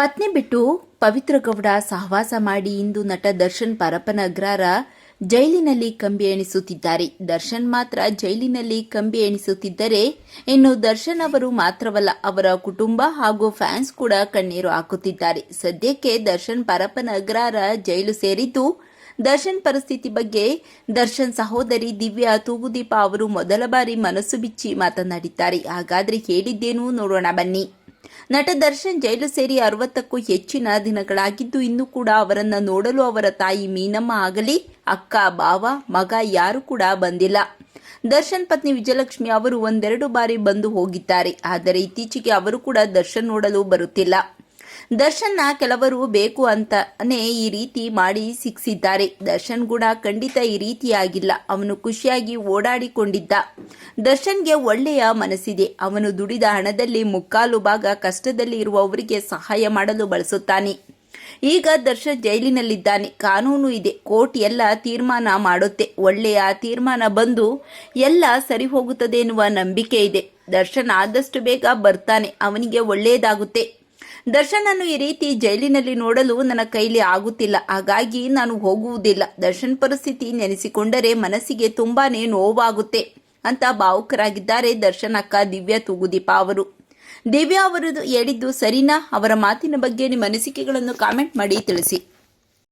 ಪತ್ನಿ ಬಿಟ್ಟು ಪವಿತ್ರ ಗೌಡ ಸಹವಾಸ ಮಾಡಿ ಇಂದು ನಟ ದರ್ಶನ್ ಪರಪ್ಪನ ಅಗ್ರಾರ ಜೈಲಿನಲ್ಲಿ ಕಂಬಿ ಎಣಿಸುತ್ತಿದ್ದಾರೆ. ದರ್ಶನ್ ಮಾತ್ರ ಜೈಲಿನಲ್ಲಿ ಕಂಬಿ ಎಣಿಸುತ್ತಿದ್ದರೆ ಇನ್ನು ದರ್ಶನ್ ಅವರು ಮಾತ್ರವಲ್ಲ, ಅವರ ಕುಟುಂಬ ಹಾಗೂ ಫ್ಯಾನ್ಸ್ ಕೂಡ ಕಣ್ಣೀರು ಹಾಕುತ್ತಿದ್ದಾರೆ. ಸದ್ಯಕ್ಕೆ ದರ್ಶನ್ ಪರಪ್ಪನ ಅಗ್ರಾರ ಜೈಲು ಸೇರಿದ್ದು, ದರ್ಶನ್ ಪರಿಸ್ಥಿತಿ ಬಗ್ಗೆ ದರ್ಶನ್ ಸಹೋದರಿ ದಿವ್ಯಾ ತೂಗುದೀಪ ಅವರು ಮೊದಲ ಬಾರಿ ಮನಸ್ಸು ಬಿಚ್ಚಿ ಮಾತನಾಡಿದ್ದಾರೆ. ಹಾಗಾದ್ರೆ ಹೇಳಿದ್ದೇನು ನೋಡೋಣ ಬನ್ನಿ. ನಟ ದರ್ಶನ್ ಜೈಲು ಸೇರಿ ಅರವತ್ತಕ್ಕೂ ಹೆಚ್ಚಿನ ದಿನಗಳಾಗಿದ್ದು, ಇನ್ನೂ ಕೂಡ ಅವರನ್ನ ನೋಡಲು ಅವರ ತಾಯಿ ಮೀನಮ್ಮ ಆಗಲಿ, ಅಕ್ಕ ಬಾವ ಮಗ ಯಾರು ಕೂಡ ಬಂದಿಲ್ಲ. ದರ್ಶನ್ ಪತ್ನಿ ವಿಜಯಲಕ್ಷ್ಮಿ ಅವರು ಒಂದೆರಡು ಬಾರಿ ಬಂದು ಹೋಗಿದ್ದಾರೆ. ಆದರೆ ಇತ್ತೀಚೆಗೆ ಅವರು ಕೂಡ ದರ್ಶನ್ ನೋಡಲು ಬರುತ್ತಿಲ್ಲ. ದರ್ಶನ್ನ ಕೆಲವರು ಬೇಕು ಅಂತಾನೆ ಈ ರೀತಿ ಮಾಡಿ ಸಿಕ್ಸಿದ್ದಾರೆ ದರ್ಶನ್ ಕೂಡ ಖಂಡಿತ ಈ ರೀತಿಯಾಗಿಲ್ಲ. ಅವನು ಖುಷಿಯಾಗಿ ಓಡಾಡಿಕೊಂಡಿದ್ದ. ದರ್ಶನ್ಗೆ ಒಳ್ಳೆಯ ಮನಸ್ಸಿದೆ. ಅವನು ದುಡಿದ ಹಣದಲ್ಲಿ ಮುಕ್ಕಾಲು ಭಾಗ ಕಷ್ಟದಲ್ಲಿ ಇರುವವರಿಗೆ ಸಹಾಯ ಮಾಡಲು ಬಳಸುತ್ತಾನೆ. ಈಗ ದರ್ಶನ್ ಜೈಲಿನಲ್ಲಿದ್ದಾನೆ. ಕಾನೂನು ಇದೆ. ಕೋರ್ಟ್ ಎಲ್ಲ ತೀರ್ಮಾನ ಮಾಡುತ್ತೆ. ಒಳ್ಳೆಯ ತೀರ್ಮಾನ ಬಂದು ಎಲ್ಲ ಸರಿ ಹೋಗುತ್ತದೆ ಎನ್ನುವ ನಂಬಿಕೆ ಇದೆ. ದರ್ಶನ್ ಆದಷ್ಟು ಬೇಗ ಬರ್ತಾನೆ. ಅವನಿಗೆ ಒಳ್ಳೆಯದಾಗುತ್ತೆ. ದರ್ಶನನ್ನು ಈ ರೀತಿ ಜೈಲಿನಲ್ಲಿ ನೋಡಲು ನನ್ನ ಕೈಲಿ ಆಗುತ್ತಿಲ್ಲ. ಹಾಗಾಗಿ ನಾನು ಹೋಗುವುದಿಲ್ಲ. ದರ್ಶನ್ ಪರಿಸ್ಥಿತಿ ನೆನೆಸಿಕೊಂಡರೆ ಮನಸ್ಸಿಗೆ ತುಂಬಾನೇ ನೋವಾಗುತ್ತೆ ಅಂತ ಭಾವುಕರಾಗಿದ್ದಾರೆ ದರ್ಶನ್ ಅಕ್ಕ, ದಿವ್ಯಾ, ತೂಗುದೀಪ ಅವರು. ದಿವ್ಯಾ ಅವರು ಹೇಳಿದ್ದು ಸರಿನಾ? ಅವರ ಮಾತಿನ ಬಗ್ಗೆ ನಿಮ್ಮ ಅನಿಸಿಕೆಗಳನ್ನು ಕಾಮೆಂಟ್ ಮಾಡಿ ತಿಳಿಸಿ.